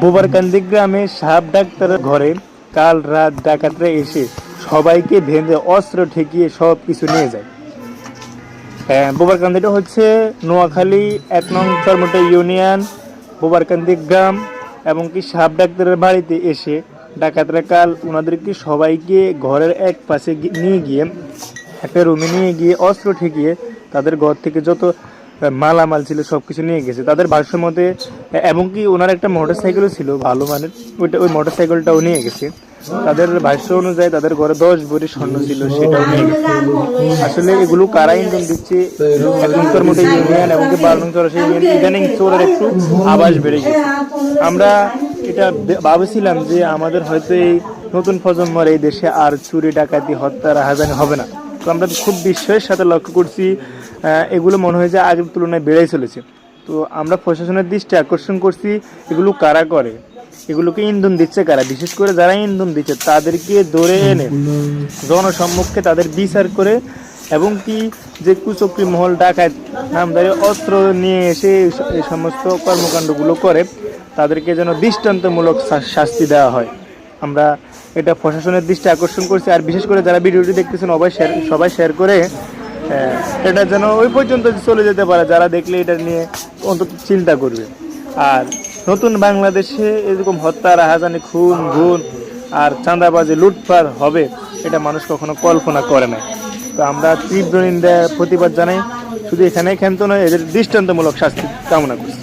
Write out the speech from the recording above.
বোবারকান্দি গ্রামে সাপ ডাক্তারের ঘরে কাল রাত ডাকাতরা এসে সবাইকে ভেঙে অস্ত্র ঠেকিয়ে সব কিছু নিয়ে যায়। হ্যাঁ বোবারকান্দিটা হচ্ছে নোয়াখালী এক নং চরমোটা ইউনিয়ন বোবারকান্দি গ্রাম এবং কি সাপ ডাক্তারের বাড়িতে এসে ডাকাতরা কাল ওনাদেরকে সবাইকে ঘরের এক পাশে নিয়ে গিয়ে, একটা রুমে নিয়ে গিয়ে অস্ত্র ঠেকিয়ে তাদের ঘর থেকে যত মালামাল ছিল সব কিছু নিয়ে গেছে। তাদের ভাষ্য মতে এবং কি ওনার একটা মোটর সাইকেলও ছিল, ভালো মানের। ওইটা, ওই মোটর সাইকেলটাও নিয়ে গেছে। তাদের ভাষ্য অনুযায়ী তাদের ঘরে দশ ভরি স্বর্ণ ছিল, সেটাও নিয়ে গেছে। আসলে এগুলো কারা ইনকাম দিচ্ছে? এখনকার মধ্যে ইউনিয়ন এবং কি বারো নং ইউনিয়ন, ইদানিং চোরের একটু আবাস বেড়ে গেছে। আমরা এটা ভাবছিলাম যে আমাদের হয়তো এই নতুন প্রজন্মর এই দেশে আর চুরি, ডাকাতি হত্যা রাহাজানি হবে না। তো আমরা খুব বিস্ময়ের সাথে লক্ষ্য করছি এগুলো মনে হয় যে আগের তুলনায় বেড়েই চলেছে। তো আমরা প্রশাসনের দৃষ্টি আকর্ষণ করছি, এগুলো কারা করে? এগুলোকে ইন্ধন দিচ্ছে কারা? বিশেষ করে যারা ইন্ধন দিচ্ছে, তাদেরকে ধরে এনে জনসম্মুখে তাদের বিচার করে এবং কি যে কুচক্রি মহল, ডাকাত নামদারি অস্ত্র নিয়ে এসে এই সমস্ত কর্মকাণ্ডগুলো করে, তাদেরকে যেন দৃষ্টান্তমূলক শাস্তি দেওয়া হয়। আমরা এটা প্রশাসনের দৃষ্টি আকর্ষণ করছি। আর বিশেষ করে যারা ভিডিওটি দেখতেছেন সবাই শেয়ার সবাই শেয়ার করে আহ, এটা যেন ওই পর্যন্ত চলে যেতে পারে যারা দেখলে এটা নিয়ে অন্তত চিন্তা করবে। আর নতুন বাংলাদেশে এরকম হত্যা রাহাজানি খুন গুণ আর চাঁদাবাজি লুটপাট হবে এটা মানুষ কখনো কল্পনা করে না। তো আমরা তীব্র নিন্দা প্রতিবাদ জানাই। শুধু এখানে ক্ষান্ত নয় এদের দৃষ্টান্তমূলক শাস্তি কামনা করছি।